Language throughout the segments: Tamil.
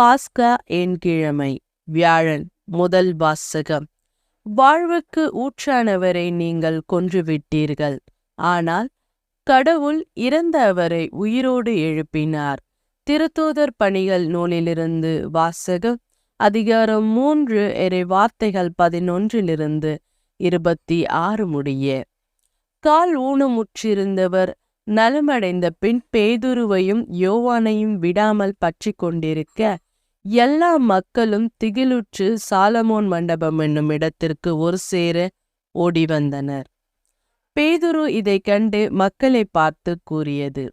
பாஸ்கா என் கிழமை வியாழன் முதல் வாசகம். வாழ்வுக்கு ஊற்றானவரை நீங்கள் கொன்றுவிட்டீர்கள். ஆனால் கடவுள் இறந்த அவரை உயிரோடு எழுப்பினார். திருத்தூதர் பணிகள் நூலிலிருந்து வாசகம். அதிகாரம் மூன்று எரை வார்த்தைகள் பதினொன்றிலிருந்து இருபத்தி ஆறு முடிய. கால் ஊனமுற்றிருந்தவர் நலமடைந்த பின் பேதுருவையும் யோவானையும் விடாமல் பற்றி கொண்டிருக்க எல்லா மக்களும் திகிலுற்று சாலமோன் மண்டபம் என்னும் இடத்திற்கு ஒரு சேர ஓடி வந்தனர். பேதுரு இதை கண்டு மக்களை பார்த்து கூறியது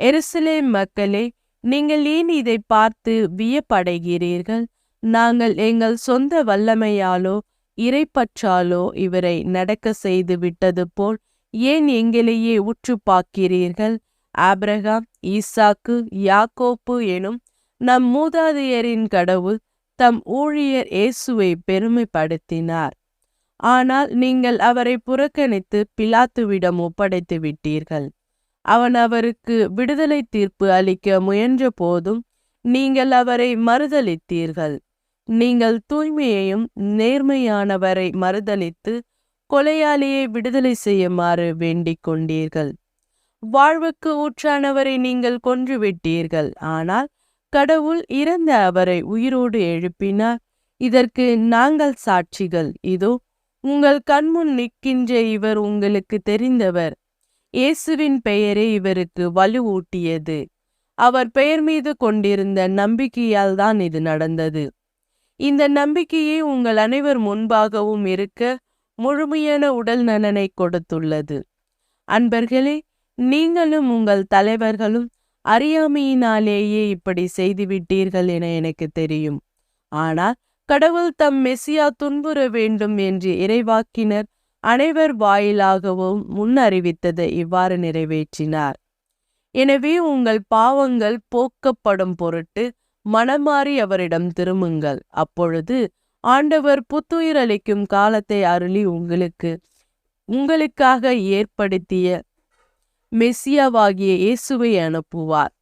எருசலேம் மக்களே நீங்கள் ஏன் இதை பார்த்து வியப்படைகிறீர்கள்? நாங்கள் எங்கள் சொந்த வல்லமையாலோ இறைப்பற்றாலோ இவரை நடக்க செய்து விட்டது போல் ஏன் எங்களையே உற்று பார்க்கிறீர்கள்? ஆப்ரகாம் ஈசாக்கு யாக்கோப்பு எனும் நம் மூதாதையரின் கடவுள் தம் ஊழியர் இயேசுவை பெருமைப்படுத்தினார். ஆனால் நீங்கள் அவரை புறக்கணித்து பிலாத்துவிடம் ஒப்படைத்து விட்டீர்கள். அவன் அவருக்கு விடுதலை தீர்ப்பு அளிக்க முயன்ற போதும் நீங்கள் அவரை மறுதளித்தீர்கள் நீங்கள் தூய்மையையும் நேர்மையானவரை மறுதளித்து கொலையாளியை விடுதலை செய்யுமாறு வேண்டிக் கொண்டீர்கள். வாழ்வுக்கு ஊற்றானவரை நீங்கள் கொன்றுவிட்டீர்கள். ஆனால் கடவுள் இறந்த அவரை உயிரோடு எழுப்பினார். இதற்கு நாங்கள் சாட்சிகள். இதோ உங்கள் கண்முன் நிற்கின்ற இவர் உங்களுக்கு தெரிந்தவர். இயேசுவின் பெயரே இவருக்கு வலுவூட்டியது. அவர் பெயர் மீது கொண்டிருந்த நம்பிக்கையால் தான் இது நடந்தது. இந்த நம்பிக்கையே உங்கள் அனைவர் முன்பாகவும் இருக்க முழுமையான உடல் நலனை கொடுத்துள்ளது. அன்பர்களே நீங்களும் உங்கள் தலைவர்களும் அறியாமையினாலேயே இப்படி செய்துவிட்டீர்கள் என எனக்கு தெரியும். ஆனால் கடவுள் தம் மெசியா துன்புற வேண்டும் என்று இறைவாக்கினர் அனைவர் வாயிலாகவும் முன் அறிவித்ததை இவ்வாறு நிறைவேற்றினார். எனவே உங்கள் பாவங்கள் போக்கப்படும் பொருட்டு மனமாறி அவரிடம் திரும்புங்கள். அப்பொழுது ஆண்டவர் புத்துயிர் அளிக்கும் காலத்தை அருளி உங்களுக்கு. உங்களுக்காக ஏற்படுத்திய மெஸ்ஸியாவாகிய இயேசுவை அனுப்புவார்.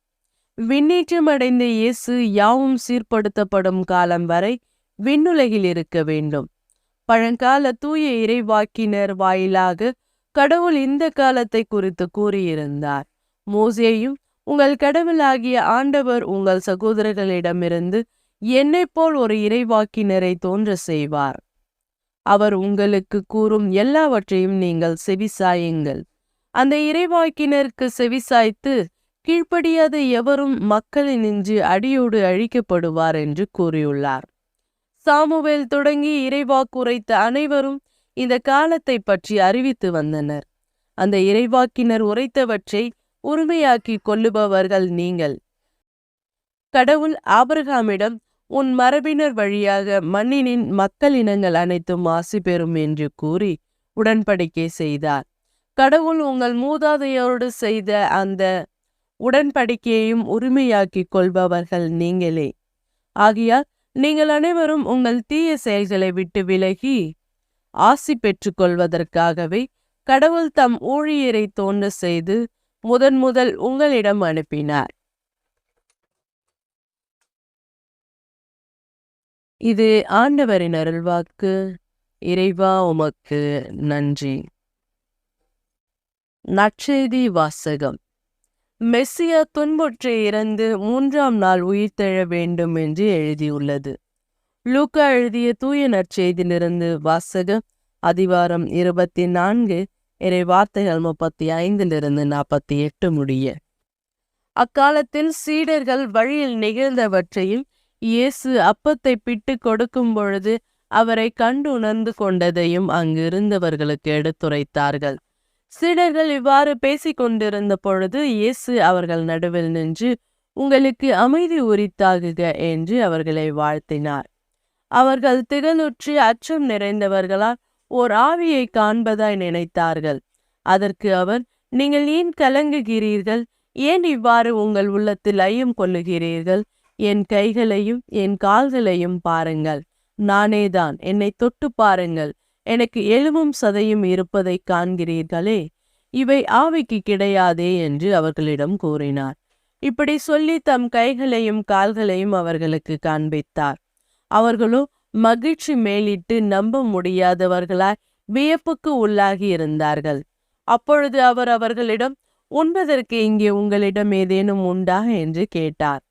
விண்ணேற்றமடைந்த இயேசு யாவும் சீர்படுத்தப்படும் காலம் வரை விண்ணுலகில் இருக்க வேண்டும். பழங்கால தூய இறைவாக்கினர் வாயிலாக கடவுள் இந்த காலத்தை குறித்து கூறியிருந்தார். மோசேயும் உங்கள் கடவுளாகிய ஆண்டவர் உங்கள் சகோதரர்களிடமிருந்து என்னைப்போல் போல் ஒரு இறைவாக்கினரை தோன்ற செய்வார். அவர் உங்களுக்கு கூறும் எல்லாவற்றையும் நீங்கள் செவிசாயுங்கள். அந்த இறைவாக்கினருக்கு செவிசாய்த்து கீழ்ப்படியாத எவரும் மக்களின் நின்று அடியோடு அழிக்கப்படுவார் என்று கூறியுள்ளார். சாமுவேல் தொடங்கி இறைவாக்குரைத்த அனைவரும் இந்த காலத்தை பற்றி அறிவித்து வந்தனர். அந்த இறைவாக்கினர் உரைத்தவற்றை உரிமையாக்கி கொள்ளுபவர்கள் நீங்கள். கடவுள் ஆபிரகாமிடம் உன் மரபினர் வழியாக மண்ணினின் மக்களினங்கள் அனைத்தும் ஆசி பெறும் என்று கூறி உடன்படிக்கை செய்தார். கடவுள் உங்கள் மூதாதையோடு செய்த அந்த உடன்படிக்கையையும் உரிமையாக்கிக் கொள்பவர்கள் நீங்களே. ஆகையால் நீங்கள் அனைவரும் உங்கள் தீய செயல்களை விட்டு விலகி ஆசி பெற்றுக் கொள்வதற்காகவே கடவுள் தம் ஊழியரை தோன்ற செய்து முதன் முதல் உங்களிடம் அனுப்பினார். இது ஆண்டவரின் அருள்வாக்கு. இறைவா உமக்கு நன்றி. நற்செய்தி வாசகம். மெஸ்ஸியா துன்புற்று இறந்து மூன்றாம் நாள் உயிர்த்தெழ வேண்டும் என்று எழுதியுள்ளது. லூக்கா எழுதிய தூய நற்செய்தியிலிருந்து வாசகம் அதிவாரம் இருபத்தி நான்கு இறை வார்த்தைகள் முப்பத்தி ஐந்திலிருந்து நாற்பத்தி எட்டு முடிய. அக்காலத்தில் சீடர்கள் வழியில் நிகழ்ந்தவற்றையும் இயேசு அப்பத்தை பிட்டு கொடுக்கும் பொழுது அவரை கண்டு உணர்ந்து கொண்டதையும் அங்கிருந்தவர்களுக்கு எடுத்துரைத்தார்கள். சீடர்கள் இவ்வாறு பேசிக் கொண்டிருந்த பொழுது இயேசு அவர்கள் நடுவில் நின்று உங்களுக்கு அமைதி உரித்தாகுக என்று அவர்களை வாழ்த்தினார். அவர்கள் திகழுற்றி அச்சம் நிறைந்தவர்களால் ஓர் ஆவியை காண்பதாய் நினைத்தார்கள். அதற்கு அவர் நீங்கள் ஏன் கலங்குகிறீர்கள்? ஏன் இவ்வாறு உங்கள் உள்ளத்தில் ஐயம் கொள்ளுகிறீர்கள்? என் கைகளையும் என் கால்களையும் பாருங்கள். நானேதான். என்னை தொட்டு பாருங்கள். எனக்கு எலும்பும் சதையும் இருப்பதை காண்கிறீர்களே. இவை ஆவிக்கு கிடையாதே என்று அவர்களிடம் கூறினார். இப்படி சொல்லி தம் கைகளையும் கால்களையும் அவர்களுக்கு காண்பித்தார். அவர்களோ மகிழ்ச்சி மேலிட்டு நம்ப முடியாதவர்களாய் வியப்புக்கு உள்ளாகி இருந்தார்கள். அப்பொழுது அவர் அவர்களிடம் உண்பதற்கு இங்கே உங்களிடம் ஏதேனும் உண்டா? என்று கேட்டார்.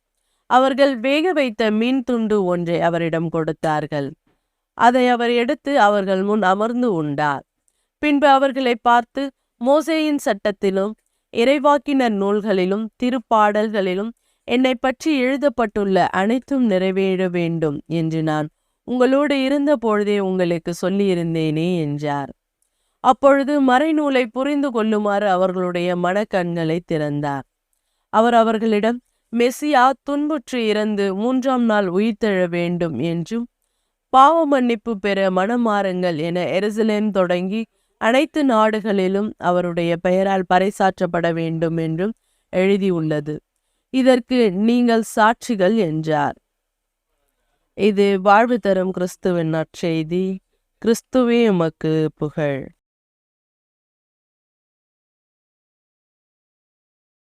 அவர்கள் வேக வைத்த மீன் துண்டு ஒன்றை அவரிடம் கொடுத்தார்கள். அதை அவர் எடுத்து அவர்கள் முன் அமர்ந்து உண்டார். பின்பு அவர்களை பார்த்து மோசேயின் சட்டத்திலும் இறைவாக்கினர் நூல்களிலும் திருப்பாடல்களிலும் என்னை பற்றி எழுதப்பட்டுள்ள அனைத்தும் நிறைவேற வேண்டும் என்று நான் உங்களோடு இருந்த பொழுதே உங்களுக்கு சொல்லியிருந்தேனே என்றார். அப்பொழுது மறைநூலை புரிந்து கொள்ளுமாறு அவர்களுடைய மனக்கண்களை திறந்தார். அவர் அவர்களிடம் மெசியா துன்புற்று இறந்து மூன்றாம் நாள் உயிர்த்தெழ வேண்டும் என்றும் பாவ மன்னிப்பு பெற மனமாறுங்கள் என எருசலேம் தொடங்கி அனைத்து நாடுகளிலும் அவருடைய பெயரால் பறைசாற்றப்பட வேண்டும் என்றும் எழுதியுள்ளது. இதற்கு நீங்கள் சாட்சிகள் என்றார். இது வாழ்வு தரும் கிறிஸ்துவின் நற்செய்தி. கிறிஸ்துவே உமக்கு புகழ்.